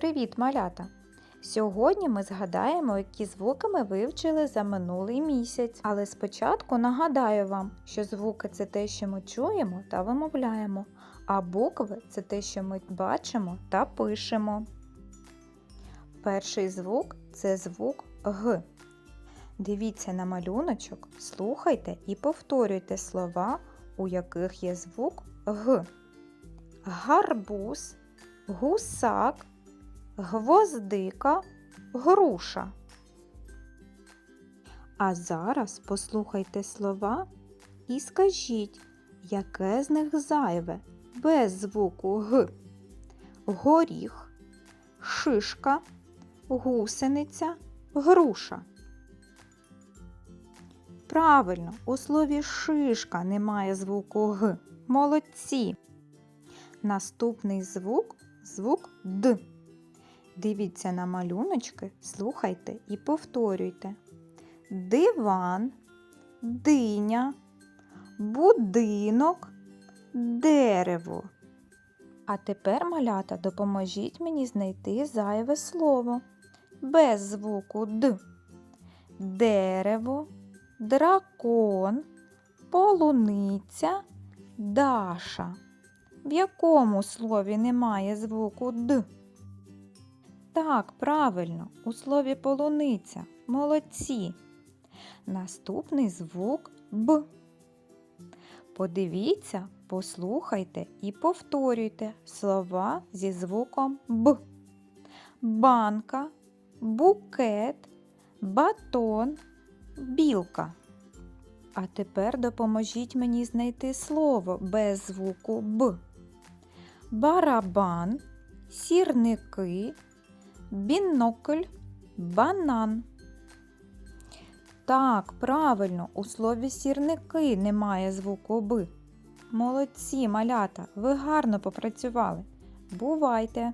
Привіт, малята! Сьогодні ми згадаємо, які звуки ми вивчили за минулий місяць. Але спочатку нагадаю вам, що звуки це те, що ми чуємо та вимовляємо, а букви це те, що ми бачимо та пишемо. Перший звук це звук Г. Дивіться на малюночок, слухайте і повторюйте слова, у яких є звук Г. Гарбуз, гусак, гвоздика, груша. А зараз послухайте слова і скажіть, яке з них зайве без звуку Г. Горіх, шишка, гусениця, груша. Правильно, у слові шишка немає звуку Г. Молодці. Наступний звук звук Д. Дивіться на малюночки, слухайте і повторюйте. Диван, диня, будинок, дерево. А тепер, малята, допоможіть мені знайти зайве слово без звуку Д. Дерево, дракон, полуниця, Даша. В якому слові немає звуку Д? Так, правильно, у слові полуниця. Молодці. Наступний звук Б. Подивіться, послухайте і повторюйте слова зі звуком Б. Банка, букет, батон, білка. А тепер допоможіть мені знайти слово без звуку Б. Барабан, сірники, бінокль, банан. Так, правильно, у слові сірники немає звуку Б. Молодці, малята, ви гарно попрацювали. Бувайте!